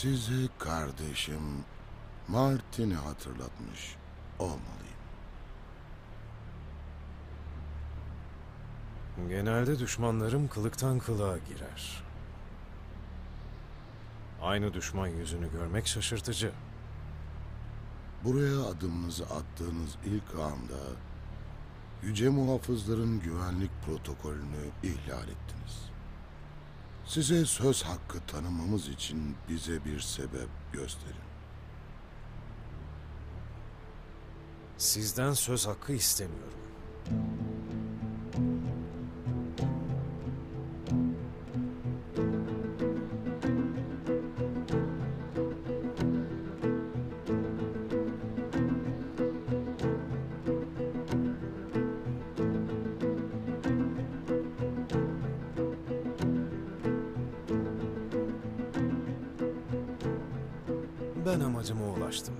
Size kardeşim Martin'i hatırlatmış olmalıyım. Genelde düşmanlarım kılıktan kılığa girer. Aynı düşman yüzünü görmek şaşırtıcı. Buraya adımınızı attığınız ilk anda yüce muhafızların güvenlik protokolünü ihlal ettiniz. Size söz hakkı tanımamız için bize bir sebep gösterin. Sizden söz hakkı istemiyorum. Ben amacıma ulaştım.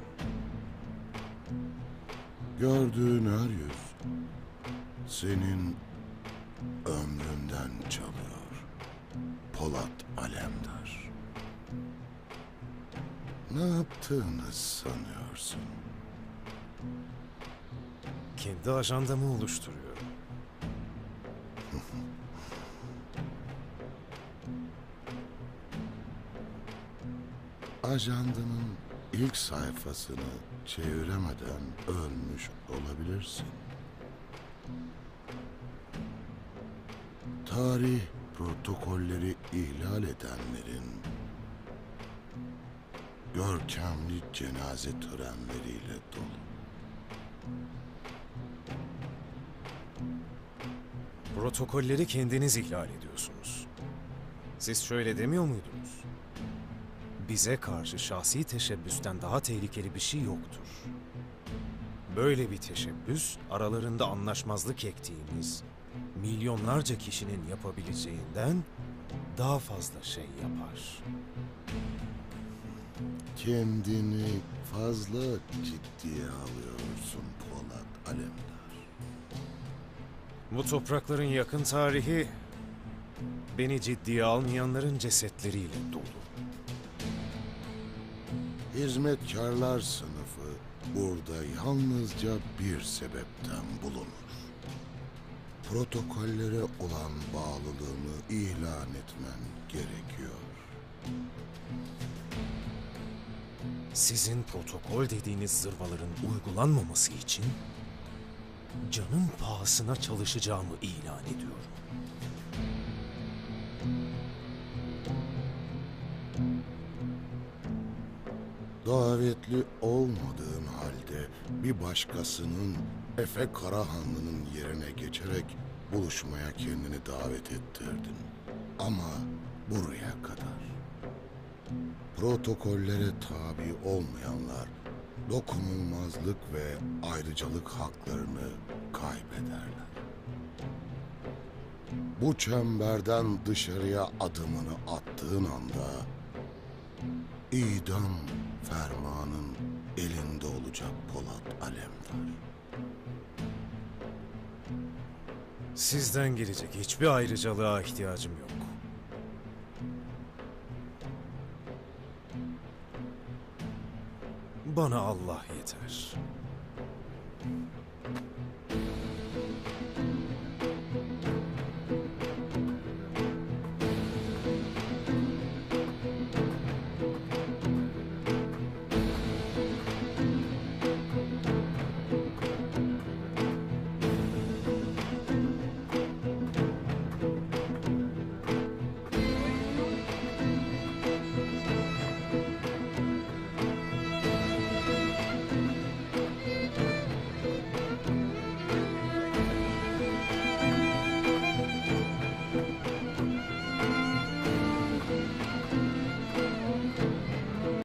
Gördüğün her yüz senin ömründen çalıyor. Polat Alemdar. Ne yaptığını sanıyorsun? Kendi ajandamı oluşturuyorum. Ajandanın ilk sayfasını çeviremeden ölmüş olabilirsin. Tarih protokolleri ihlal edenlerin görkemli cenaze törenleriyle dolu. Protokolleri kendiniz ihlal ediyorsunuz. Siz şöyle demiyor muydunuz? Bize karşı şahsi teşebbüsten daha tehlikeli bir şey yoktur. Böyle bir teşebbüs aralarında anlaşmazlık ektiğimiz milyonlarca kişinin yapabileceğinden daha fazla şey yapar. Kendini fazla ciddiye alıyorsun Polat Alemdar. Bu toprakların yakın tarihi beni ciddiye almayanların cesetleriyle dolu. Hizmetkarlar sınıfı burada yalnızca bir sebepten bulunur. Protokollere olan bağlılığını ilan etmen gerekiyor. Sizin protokol dediğiniz zırvaların uygulanmaması için canım pahasına çalışacağımı ilan ediyorum. Davetli olmadığın halde bir başkasının Efe Karahanlı'nın yerine geçerek buluşmaya kendini davet ettirdin. Ama buraya kadar. Protokollere tabi olmayanlar dokunulmazlık ve ayrıcalık haklarını kaybederler. Bu çemberden dışarıya adımını attığın anda idam fermanın elinde olacak Polat Alemdar. Sizden gelecek hiçbir ayrıcalığa ihtiyacım yok. Bana Allah yeter.